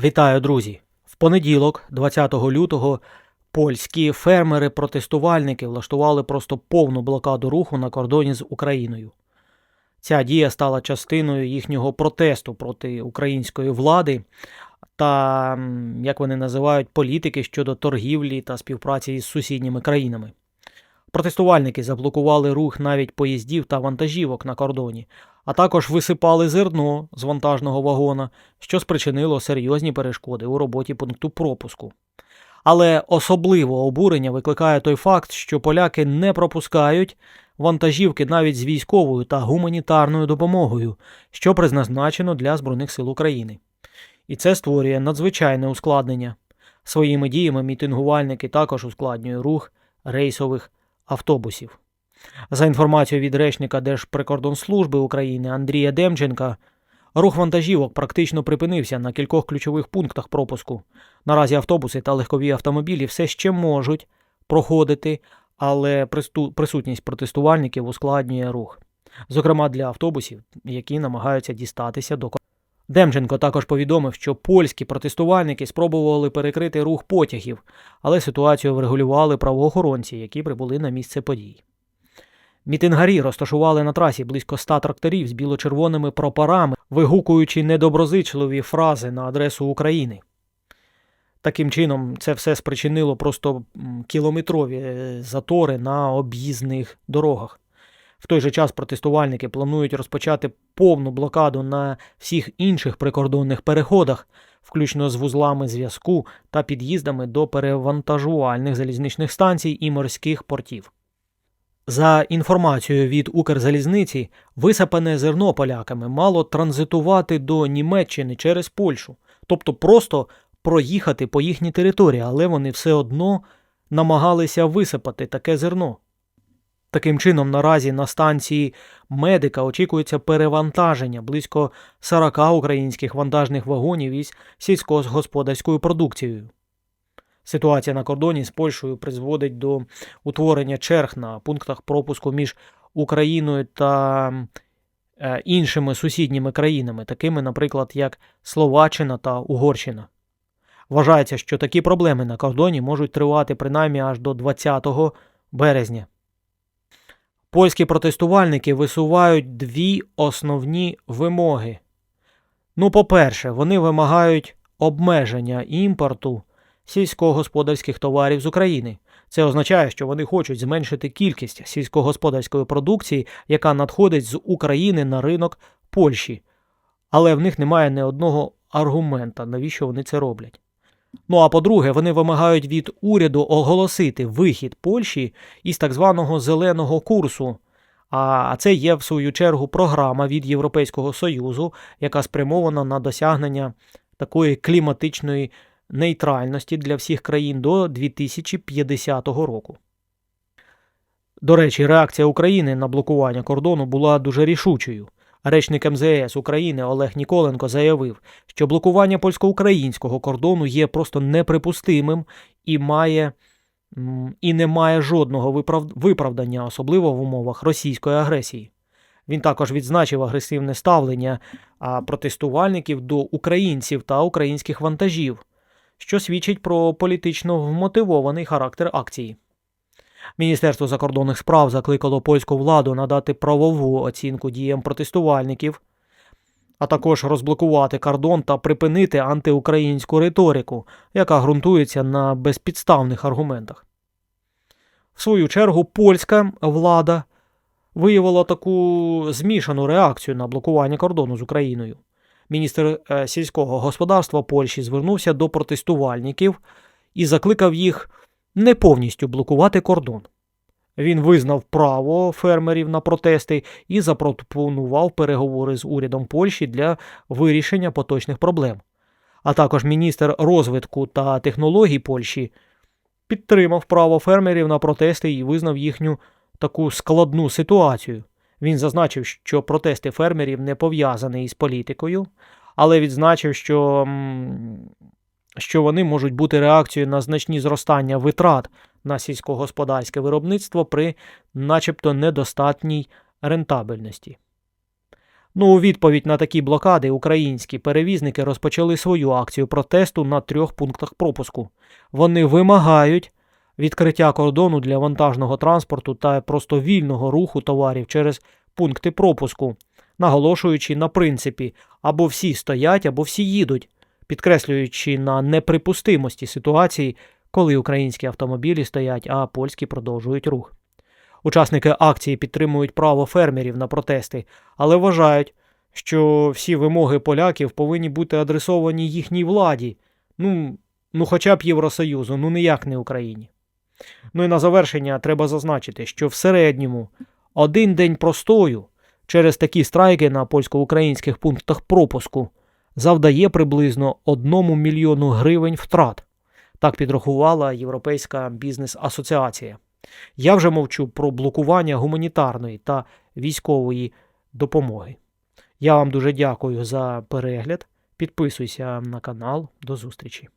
Вітаю, друзі! В понеділок, 20 лютого, польські фермери-протестувальники влаштували просто повну блокаду руху на кордоні з Україною. Ця дія стала частиною їхнього протесту проти української влади та, як вони називають, політики щодо торгівлі та співпраці із сусідніми країнами. Протестувальники заблокували рух навіть поїздів та вантажівок на кордоні, а також висипали зерно з вантажного вагона, що спричинило серйозні перешкоди у роботі пункту пропуску. Але особливо обурення викликає той факт, що поляки не пропускають вантажівки навіть з військовою та гуманітарною допомогою, що призначено для Збройних сил України. І це створює надзвичайне ускладнення. Своїми діями мітингувальники також ускладнюють рух рейсових автобусів. За інформацією від речника Держприкордонслужби України Андрія Демченка, рух вантажівок практично припинився на кількох ключових пунктах пропуску. Наразі автобуси та легкові автомобілі все ще можуть проходити, але присутність протестувальників ускладнює рух. Зокрема, для автобусів, які намагаються дістатися до Демченко також повідомив, що польські протестувальники спробували перекрити рух потягів, але ситуацію врегулювали правоохоронці, які прибули на місце подій. Мітингарі розташували на трасі близько ста тракторів з біло-червоними прапорами, вигукуючи недоброзичливі фрази на адресу України. Таким чином, це все спричинило просто кілометрові е, затори на об'їзних дорогах. В той же час протестувальники планують розпочати повну блокаду на всіх інших прикордонних переходах, включно з вузлами зв'язку та під'їздами до перевантажувальних залізничних станцій і морських портів. За інформацією від Укрзалізниці, висапане зерно поляками мало транзитувати до Німеччини через Польщу, тобто просто проїхати по їхній території, але вони все одно намагалися висипати таке зерно. Таким чином, наразі на станції медика очікується перевантаження близько 40 українських вантажних вагонів із сільськогосподарською продукцією. Ситуація на кордоні з Польщею призводить до утворення черг на пунктах пропуску між Україною та е, іншими сусідніми країнами, такими, наприклад, як Словаччина та Угорщина. Вважається, що такі проблеми на кордоні можуть тривати принаймні аж до 20 березня. Польські протестувальники висувають дві основні вимоги. Ну, по-перше, вони вимагають обмеження імпорту сільськогосподарських товарів з України. Це означає, що вони хочуть зменшити кількість сільськогосподарської продукції, яка надходить з України на ринок Польщі. Але в них немає ні одного аргумента, навіщо вони це роблять. Ну а по-друге, вони вимагають від уряду оголосити вихід Польщі із так званого зеленого курсу. А це є, в свою чергу, програма від Європейського Союзу, яка спрямована на досягнення такої кліматичної нейтральності для всіх країн до 2050 року. До речі, реакція України на блокування кордону була дуже рішучою. Речник МЗС України Олег Ніколенко заявив, що блокування польсько-українського кордону є просто неприпустимим і має і не має жодного виправдання, особливо в умовах російської агресії. Він також відзначив агресивне ставлення протестувальників до українців та українських вантажів, що свідчить про політично вмотивований характер акції. Міністерство закордонних справ закликало польську владу надати правову оцінку діям протестувальників, а також розблокувати кордон та припинити антиукраїнську риторику, яка ґрунтується на безпідставних аргументах. В свою чергу, польська влада виявила таку змішану реакцію на блокування кордону з Україною. Міністр е, сільського господарства Польщі звернувся до протестувальників і закликав їх не повністю блокувати кордон. Він визнав право фермерів на протести і запропонував переговори з урядом Польщі для вирішення поточних проблем. А також міністр розвитку та технологій Польщі підтримав право фермерів на протести і визнав їхню таку складну ситуацію. Він зазначив, що протести фермерів не пов'язані із політикою, але відзначив, що що вони можуть бути реакцією на значні зростання витрат на сільськогосподарське виробництво при начебто недостатній рентабельності. Ну, у відповідь на такі блокади українські перевізники розпочали свою акцію протесту на трьох пунктах пропуску. Вони вимагають відкриття кордону для вантажного транспорту та просто вільного руху товарів через пункти пропуску, наголошуючи на принципі або всі стоять, або всі їдуть, підкреслюючи на неприпустимості ситуації, коли українські автомобілі стоять, а польські продовжують рух. Учасники акції підтримують право фермерів на протести, але вважають, що всі вимоги поляків повинні бути адресовані їхній владі, ну, ну хоча б Євросоюзу, ну ніяк не Україні. Ну і на завершення треба зазначити, що в середньому один день простою через такі страйки на польсько-українських пунктах пропуску завдає приблизно 1 мільйону гривень втрат. Так підрахувала Європейська бізнес-асоціація. Я вже мовчу про блокування гуманітарної та військової допомоги. Я вам дуже дякую за перегляд. Підписуйся на канал. До зустрічі.